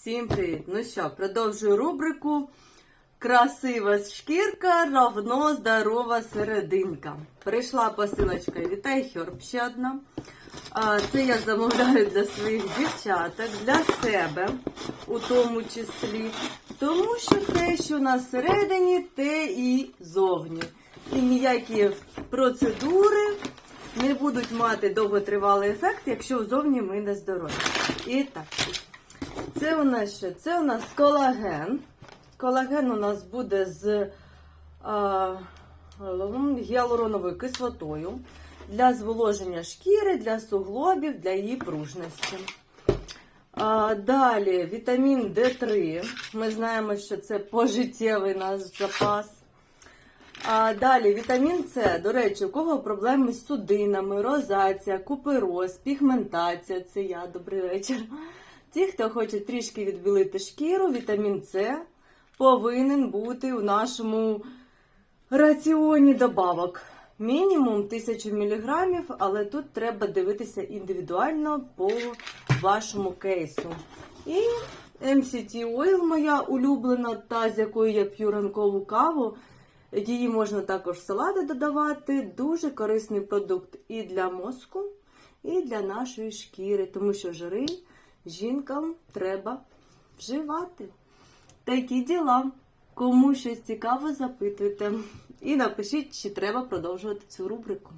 Всім привіт! Ну що, продовжую рубрику Красива шкірка, равно здорова серединка. Прийшла посилочка Вітай Херб ще одна. Це я замовляю для своїх дівчаток, для себе у тому числі. Тому що те, що на середині, те і зовні. І ніякі процедури не будуть мати довготривалий ефект, якщо зовні ми не здорові. І так. Це у нас що? Це у нас колаген. Колаген у нас буде з а, гіалуроновою кислотою для зволоження шкіри, для суглобів, для її пружності. А, далі вітамін D3. Ми знаємо, що це пожиттєвий наш запас. А далі вітамін С. До речі, у кого проблеми з судинами, розація, купероз, пігментація. Це я, добрий вечір. Ті, хто хоче трішки відбілити шкіру, вітамін С повинен бути у нашому раціоні добавок. Мінімум 1000 мг, але тут треба дивитися індивідуально по вашому кейсу. І MCT Oil, моя улюблена, та з якою я п'ю ранкову каву. Її можна також в салати додавати. Дуже корисний продукт і для мозку, і для нашої шкіри, тому що жири жінкам треба вживати. Такі діла. Кому щось цікаво, запитуйте. І напишіть, чи треба продовжувати цю рубрику.